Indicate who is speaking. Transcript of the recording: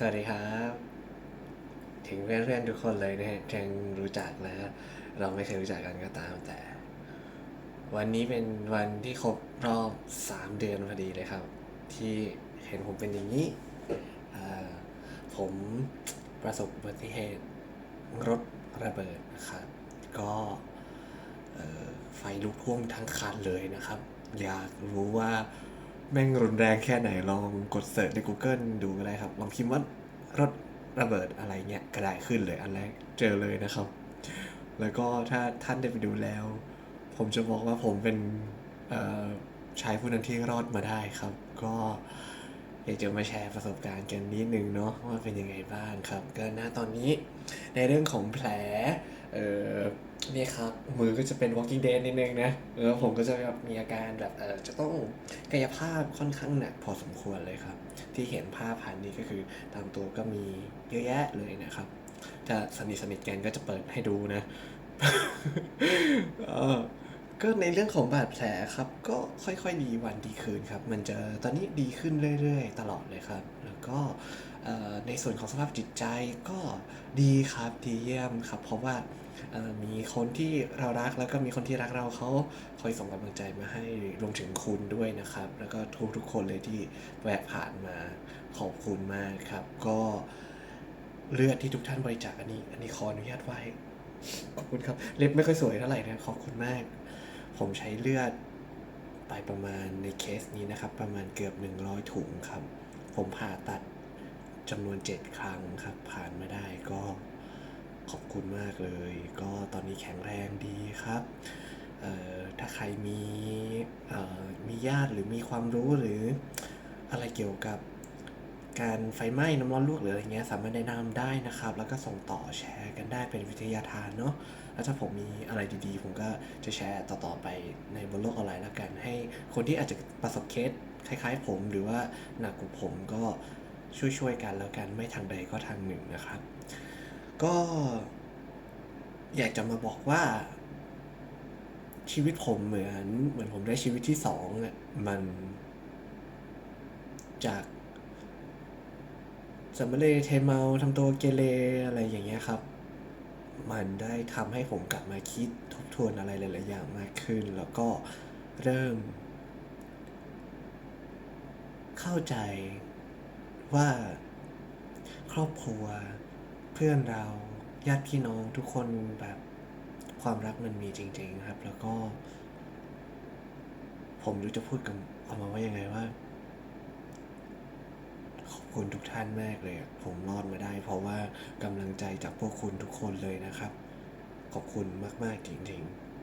Speaker 1: สวัสดีครับ ถึงเพื่อนๆทุกคนเลยนะฮะยังรู้จักและเราไม่เคยรู้จักกันก็ตามแต่ วันนี้เป็นวันที่ครบรอบสามเดือนพอดีเลยครับ ที่เห็นผมเป็นอย่างนี้ ผมประสบอุบัติเหตุรถระเบิดนะครับ ก็ไฟลุกท่วมทั้งคันเลยนะครับ อยากรู้ว่า แม่งรุนแรงแค่ไหนลองกดเสิร์ชใน Google ดูก็ได้ครับ ลองพิมพ์ว่ารถระเบิดอะไรเงี้ยก็ได้ขึ้นเลยอันแรกเจอเลยนะครับ แล้วก็ถ้าท่านได้ไปดูแล้ว ผมจะบอกว่าผมเป็นชายผู้นั้นที่รอดมาได้ครับ ก็อยากจะมาแชร์ประสบการณ์กันนิดนึงเนาะว่าเป็นยังไงบ้างครับ ก็ณตอนนี้ในเรื่องของแผลเอ่อ นี่ครับ มือก็จะเป็น walking dead นิดนึงนะแล้วผมก็จะแบบมีอาการแบบเออจะต้องกายภาพค่อนข้างหนักพอสมควรเลยครับ ที่เห็นภาพผ่านนี้ก็คือตามตัวก็มีเยอะแยะเลยนะครับ ถ้าสนิทสนิทกันก็จะเปิดให้ดูนะ เออ ก็ในเรื่องของบาดแผลครับ ก็ค่อยๆดีวันดีคืนครับ มันจะตอนนี้ดีขึ้นเรื่อยๆ ตลอดเลยครับ แล้วก็ในส่วนของสภาพจิตใจก็ดีครับดีเยี่ยมครับ เพราะว่ามีคนที่เรารักแล้วก็มีคนที่รักเราเขาคอยส่งกำลังใจมาให้รวมถึงคุณด้วยนะครับ แล้วก็ทุกๆคนเลยที่แวะผ่านมาขอบคุณมากครับ ก็เลือดที่ทุกท่านบริจาคอันนี้ อันนี้ขออนุญาตไว้ขอบคุณครับ เล็บไม่ค่อยสวยเท่าไหร่นะขอบคุณมาก ผมใช้เลือดไปประมาณในเคสนี้นะครับ ประมาณเกือบ 100 ถุงครับ ผมผ่าตัดจำนวน 7 ครั้งครับ ผ่านมาได้ก็ขอบคุณมากเลย ก็ตอนนี้แข็งแรงดีครับ ถ้าใครมีมีญาติหรือมีความรู้หรืออะไรเกี่ยวกับ การไฟไหม้น้ำร้อนลวกหรืออะไรเงี้ยสามารถแนะนำได้นะครับ แล้วก็ส่งต่อแชร์กันได้เป็นวิทยาทานเนาะแล้วถ้าผมมีอะไรดีๆ ผมก็จะแชร์ต่อๆไปในบนโลกออนไลน์แล้วกัน ให้คนที่อาจจะประสบเคสคล้ายๆ ผมหรือว่าหนักกว่าผมก็ช่วยๆกันแล้วกันไม่ทางใดก็ทางหนึ่งนะครับ ก็อยากจะมาบอกว่าชีวิตผมเหมือนเหมือนผมได้ชีวิตที่สองอะมันจาก สัมาเลเทเมาทำตัวเกเรอะไรอย่างเงี้ยครับ มันได้ทำให้ผมกลับมาคิดทบทวนอะไรหลาย ๆ อย่างมากขึ้น แล้วก็เริ่ม เข้าใจว่าครอบครัว เพื่อนเราญาติพี่น้องทุกคนแบบความรักมันมีจริง ๆ ครับ แล้วก็ ผมรู้จะพูดกับออกมาว่ายังไงว่า ขอบคุณทุกท่านมากเลย ผมรอดมาได้ เพราะว่ากำลังใจจากพวกคุณทุกคนเลยนะครับ ขอบคุณมาก ๆ จริง ๆ